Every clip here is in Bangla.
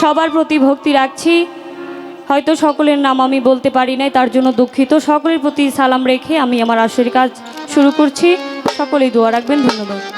সবার প্রতি ভক্তি রাখছি। হয়তো সকলের নাম আমি বলতে পারি নাই, তার জন্য দুঃখিত। সকলের প্রতি সালাম রেখে আমি আমার আসরের কাজ শুরু করছি। সকলেই দোয়া রাখবেন, ধন্যবাদ।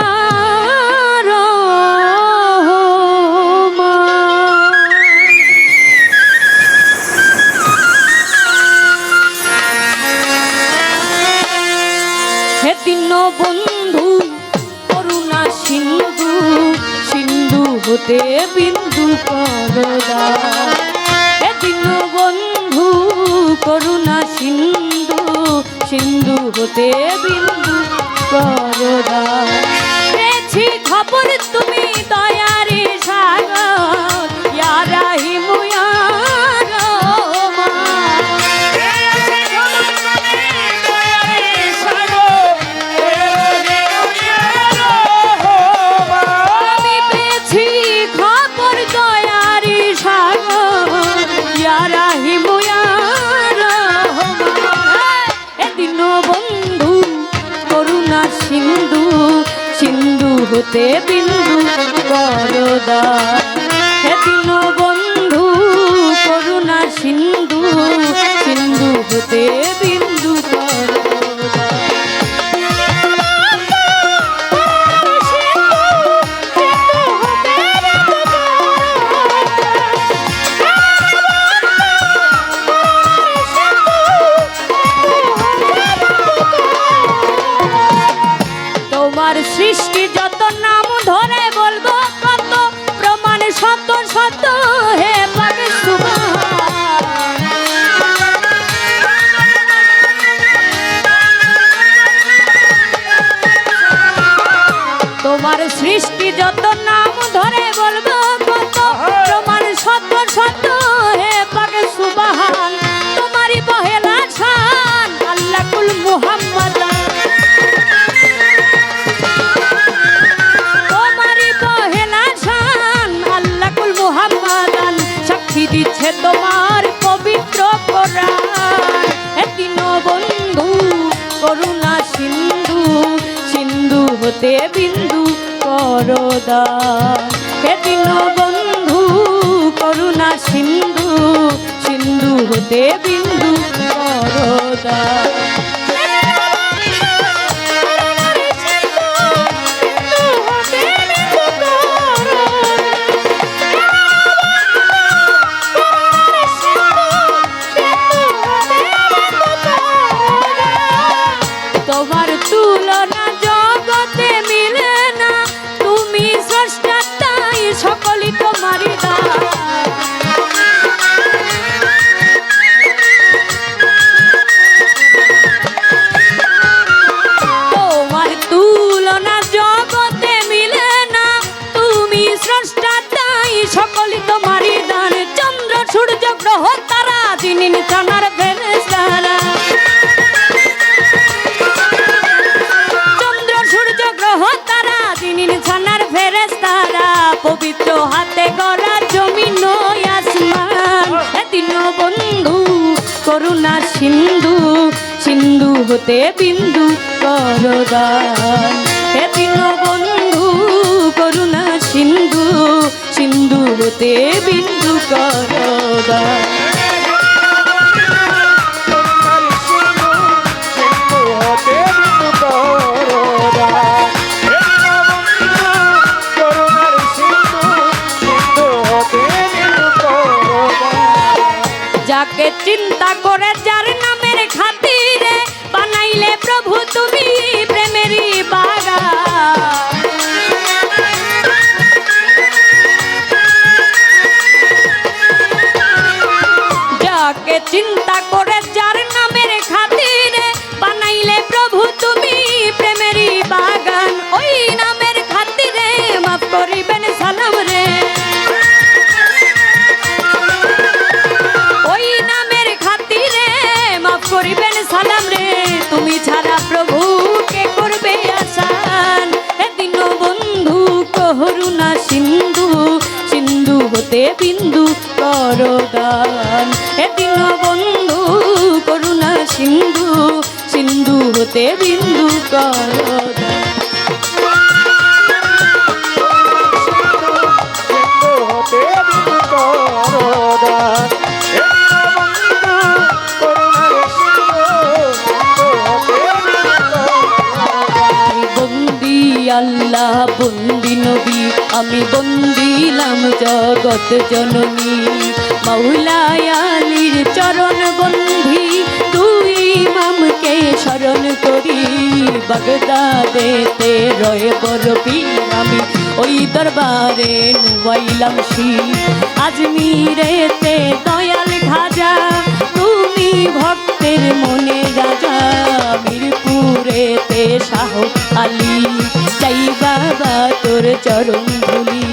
হতে বিন্দু করদা হে বন্ধু করুণা সিন্ধু সিন্ধু হতে বিন্দু করদা পেয়েছি খবর তুমি দয়ারে সাগর ইয়ারাহি রাহিমু সিন্ধু সিন্ধু হতে বিন্দু করদা এদিন বন্ধু করুণা সিন্ধু সিন্ধু হতে বিন্দু তোমার সৃষ্টি যত করদা এদিন বন্ধু করুণা সিন্ধু সিন্ধু হতে বিন্দু করদা হতে বিন্দু করদান। এদিন বন্ধু করুণা সিন্ধু সিন্ধু হতে বিন্দু করদান। যাকে চিন্তা করে বিন্দু করদান এদিন বন্ধু করুণা সিন্ধু সিন্ধু হতে বিন্দু করদান বন্দি নবী, আমি বন্দিলাম জগৎ জননী। মৌলায় আলীর চরণ বন্ধি, তুই মামকে স্মরণ করি। বাগদাদেতে রয়ে পীর আমি, ওই দরবারে নুয়াইলাম শির। আজমিরেতে দয়াল খাজা তুমি ভক্তের মনে রাজা মিরপুরেতে শাহ আলী চাই বাবা তোর চরণ ধুলি।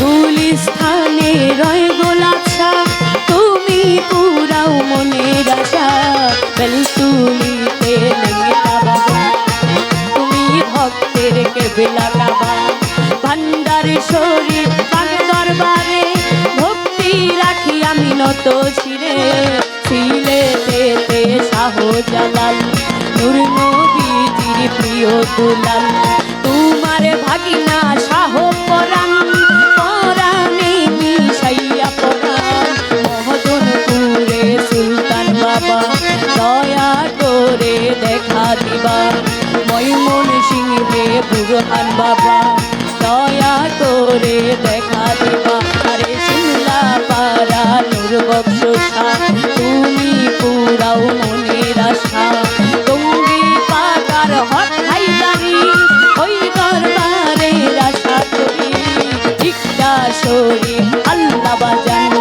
গুলিস্থানে রয় গোলাপ তুমি পুরাও মনের আশা। বেলতুলিতে লেঙ্গা বাবা তুমি ভক্তের কেবলা কাবা ভান্ডার শরীর বাগ দরবারে, ভক্তি রাখি আমি নত শিরে। শিলে শাহ জালাল নূর প্রিয় দুলাল তোমার ভাগিনা শাহ পরাণ, পরাণে মিশাইয়া পরাণ মহদনপুরে সুলতান বাবা, দয়া করে দেখা দিবা। ময়মন সিংহে বুরহান বাবা, দয়া করে দেখা দিবা। আরে সিমলা পারা নূর বক্স তুমি পুরাও শরী আল্লাহ বাজান,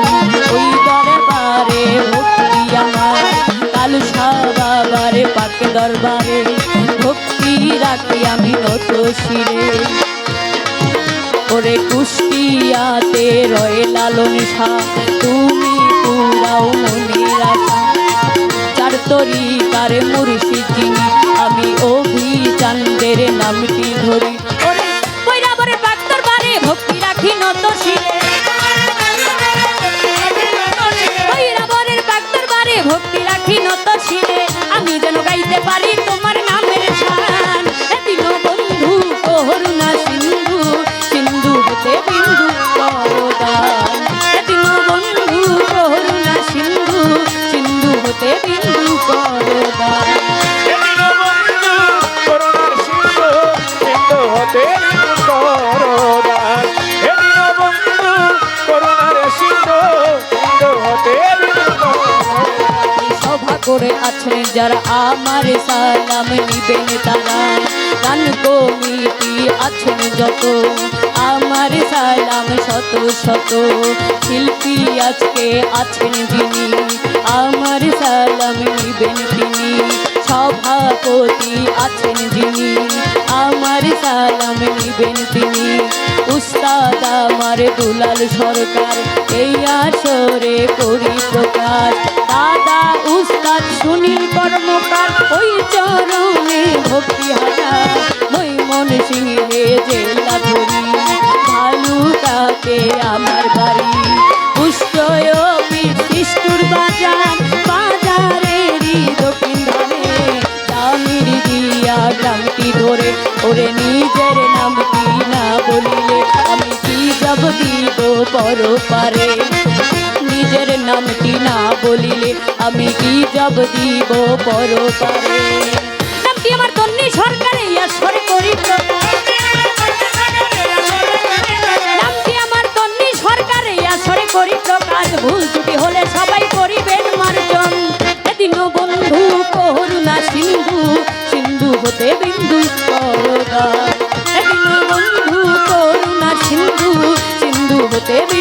ওই দরবারে ভক্তি আমার। পাক দরবারে ভক্তি রাখি আমি নত শিরে ওরে কুষ্টিয়াতে রয়ে লালন শাহ, তুমি পুরাও মনের আশা। চার তরিকার মুর্শিদ যিনি আমি অভিচান্দের নামটি ধরি। ওরে বৈরাবরে ভক্তি রাখি নত শিরে করে আছেন যারা আমার সালাম নিবেন তারা। গান কমিটি আছেন যত, আমার সালাম শত শত। শিল্পী আজকে আছেন যিনি, আমার সালাম নিবেন তিনি। সভাপতি আছেন যিনি, আমার সালাম নিবেন তিনি। উস্তাদ আমার দুলাল সরকার, এই আসরে করি প্রকাশ দাদা, উস্তাদ, সুনীল কর্মকার, ওই চরণে ভক্তি হাজার মন সিংহে জেলা ধরি ভালুকাতে আমার বাড়ি। পুষ্টয় বিশিষ্টুর বাজার ওরে নিজের নামটি না বলিলে আমি কি যাব দিব পর পারে নিজের নামটি না বলিলে আমি কি যাব দিব পর পারে আমার তন্নি সরকারে? করি আমার ভুল ত্রুটি হলে সবাই করিবেন মার্জন। এদিন বন্ধু করুণা সিন্ধু সিন্ধু হতে বিন্দু। বন্ধু করুণা সিন্ধু সিন্ধু হতে